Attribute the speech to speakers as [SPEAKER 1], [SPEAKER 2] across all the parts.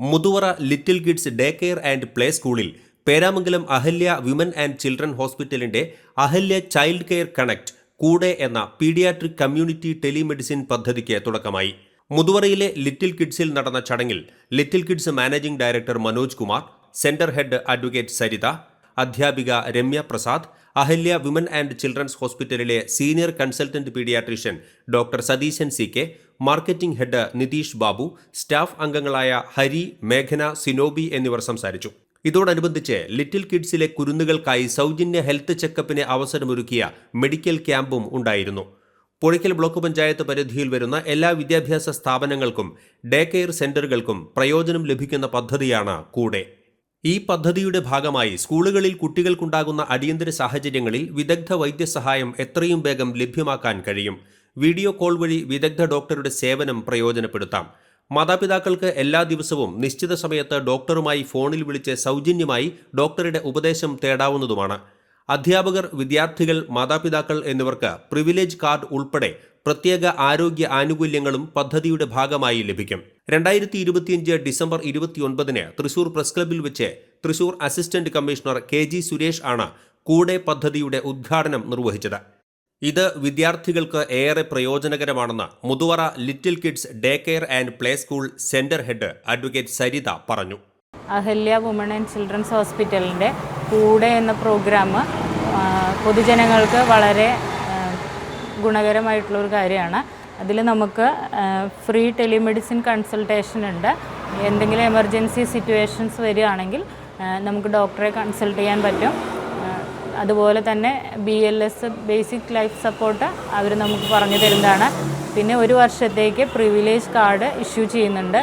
[SPEAKER 1] Muthuvara little kids day care and play സ്കൂളിൽ Peramangalam Ahalya women and children ഹോസ്പിറ്റലിന്റെ Ahalya child care connect കൂടെ എന്ന paediatric community telemedicine പദ്ധതിക്ക് തുടക്കമായി. മുതുവറയിലെ ലിറ്റിൽ കിഡ്സിൽ നടന്ന ചടങ്ങിൽ little kids managing director Manoj Kumar centre head advocate Saritha അധ്യാപിക Ramya Prasad Ahalya women and children's ഹോസ്പിറ്റലിലെ senior consultant paediatrician doctor Satheesan C K marketing head Nitheesh Babu staff അംഗങ്ങളായ ഹരി മേഘന സിനോബി എന്നിവർ സംസാരിച്ചു. ഇതോടനുബന്ധിച്ച് ലിറ്റിൽ കിഡ്സിലെ കുരുന്നുകൾക്കായി സൗജന്യ ഹെൽത്ത് ചെക്കപ്പിന് അവസരമൊരുക്കിയ മെഡിക്കൽ ക്യാമ്പും ഉണ്ടായിരുന്നു. പുഴയ്ക്കൽ ബ്ലോക്ക് പഞ്ചായത്ത് പരിധിയിൽ വരുന്ന എല്ലാ വിദ്യാഭ്യാസ സ്ഥാപനങ്ങൾക്കും ഡേ കെയർ സെന്ററുകൾക്കും പ്രയോജനം ലഭിക്കുന്ന പദ്ധതിയാണ് കൂടെ. ഈ പദ്ധതിയുടെ ഭാഗമായി സ്കൂളുകളിൽ കുട്ടികൾക്കുണ്ടാകുന്ന അടിയന്തര സാഹചര്യങ്ങളിൽ വിദഗ്ധ വൈദ്യസഹായം എത്രയും വേഗം ലഭ്യമാക്കാൻ കഴിയും. വീഡിയോ കോൾ വഴി വിദഗ്ധ ഡോക്ടറുടെ സേവനം പ്രയോജനപ്പെടുത്താം. മാതാപിതാക്കൾക്ക് എല്ലാ ദിവസവും നിശ്ചിത സമയത്ത് ഡോക്ടറുമായി ഫോണിൽ വിളിച്ച് സൗജന്യമായി ഡോക്ടറുടെ ഉപദേശം തേടാവുന്നതുമാണ്. അധ്യാപകർ വിദ്യാർത്ഥികൾ മാതാപിതാക്കൾ എന്നിവർക്ക് പ്രിവിലേജ് കാർഡ് ഉൾപ്പെടെ പ്രത്യേക ആരോഗ്യ ആനുകൂല്യങ്ങളും പദ്ധതിയുടെ ഭാഗമായി ലഭിക്കും. രണ്ടായിരത്തി ഇരുപത്തിയഞ്ച് ഡിസംബർ ഇരുപത്തിയൊൻപതിന് തൃശൂർ പ്രസ് ക്ലബിൽ വെച്ച് Thrissur assistant commissioner K G Suresh ആണ് കൂടെ പദ്ധതിയുടെ ഉദ്ഘാടനം നിർവഹിച്ചത്. ഇത് വിദ്യാർത്ഥികൾക്ക് ഏറെ പ്രയോജനകരമാണെന്ന് Muthuvara little kids day care and play school centre head advocate Saritha പറഞ്ഞു.
[SPEAKER 2] അഹല്യ വുമൺ ആൻഡ് ചിൽഡ്രൻസ് ഹോസ്പിറ്റലിന്റെ കൂടെ എന്ന പ്രോഗ്രാം പൊതുജനങ്ങൾക്ക് വളരെ ഗുണകരമായിട്ടുള്ള ഒരു കാര്യമാണ്. അതിൽ നമുക്ക് ഫ്രീ ടെലിമെഡിസിൻ കൺസൾട്ടേഷൻ ഉണ്ട്. എന്തെങ്കിലും എമർജൻസി സിറ്റുവേഷൻസ് വരികയാണെങ്കിൽ നമുക്ക് ഡോക്ടറെ കൺസൾട്ട് ചെയ്യാൻ പറ്റും. അതുപോലെ തന്നെ B L S basic life support അവർ നമുക്ക് പറഞ്ഞു തരുന്നതാണ്. പിന്നെ ഒരു വർഷത്തേക്ക് പ്രിവിലേജ് കാർഡ് ഇഷ്യൂ ചെയ്യുന്നുണ്ട്.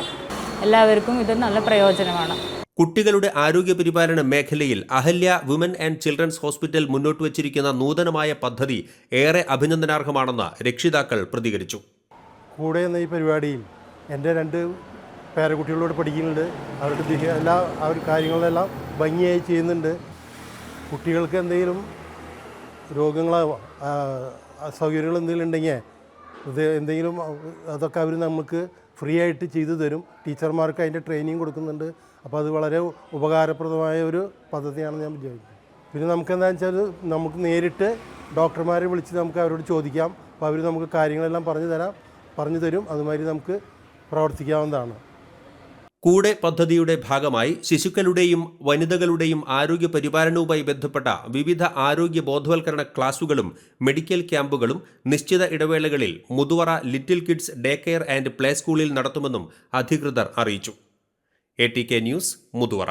[SPEAKER 2] എല്ലാവർക്കും ഇത് നല്ല പ്രയോജനമാണ്.
[SPEAKER 1] കുട്ടികളുടെ ആരോഗ്യ പരിപാലന മേഖലയിൽ Ahalya women and children's hospital മുന്നോട്ട് വച്ചിരിക്കുന്ന നൂതനമായ പദ്ധതി ഏറെ അഭിനന്ദനാർഹമാണെന്ന് രക്ഷിതാക്കൾ പ്രതികരിച്ചു.
[SPEAKER 3] കൂടെ എന്ന ഈ പരിപാടിയിൽ എന്റെ രണ്ട് പേരക്കുട്ടികളോട് പഠിക്കുന്നുണ്ട്. അവരുടെ എല്ലാ അവർ കാര്യങ്ങളെല്ലാം ഭംഗിയായി ചെയ്യുന്നുണ്ട്. കുട്ടികൾക്ക് എന്തെങ്കിലും രോഗങ്ങളോ അസൗകര്യങ്ങൾ എന്തെങ്കിലും ഉണ്ടെങ്കിൽ ഇത് എന്തെങ്കിലും അതൊക്കെ അവർ നമുക്ക് ഫ്രീ ആയിട്ട് ചെയ്തു തരും. ടീച്ചർമാർക്ക് അതിന്റെ ട്രെയിനിങ് കൊടുക്കുന്നുണ്ട്. അപ്പോൾ അത് വളരെ ഉപകാരപ്രദമായ ഒരു പദ്ധതിയാണെന്ന് ഞാൻ വിചാരിക്കുന്നു. പിന്നെ നമുക്ക് എന്താണെന്ന് വെച്ചാൽ നമുക്ക് നേരിട്ട് ഡോക്ടർമാരെ വിളിച്ച് നമുക്ക് അവരോട് ചോദിക്കാം. അപ്പോൾ അവർ നമുക്ക് കാര്യങ്ങളെല്ലാം പറഞ്ഞു തരാം. പറഞ്ഞു തരും. അതുമാതിരി നമുക്ക് പ്രവർത്തിക്കാവുന്നതാണ്.
[SPEAKER 1] കൂടെ പദ്ധതിയുടെ ഭാഗമായി ശിശുക്കളുടെയും വനിതകളുടെയും ആരോഗ്യ പരിപാലനവുമായി ബന്ധപ്പെട്ട വിവിധ ആരോഗ്യ ബോധവൽക്കരണ ക്ലാസുകളും മെഡിക്കൽ ക്യാമ്പുകളും നിശ്ചിത ഇടവേളകളിൽ Muthuvara little kids day care and play സ്കൂളിൽ നടത്തുമെന്നും അധികൃതർ അറിയിച്ചു. A T K news Muthuvara.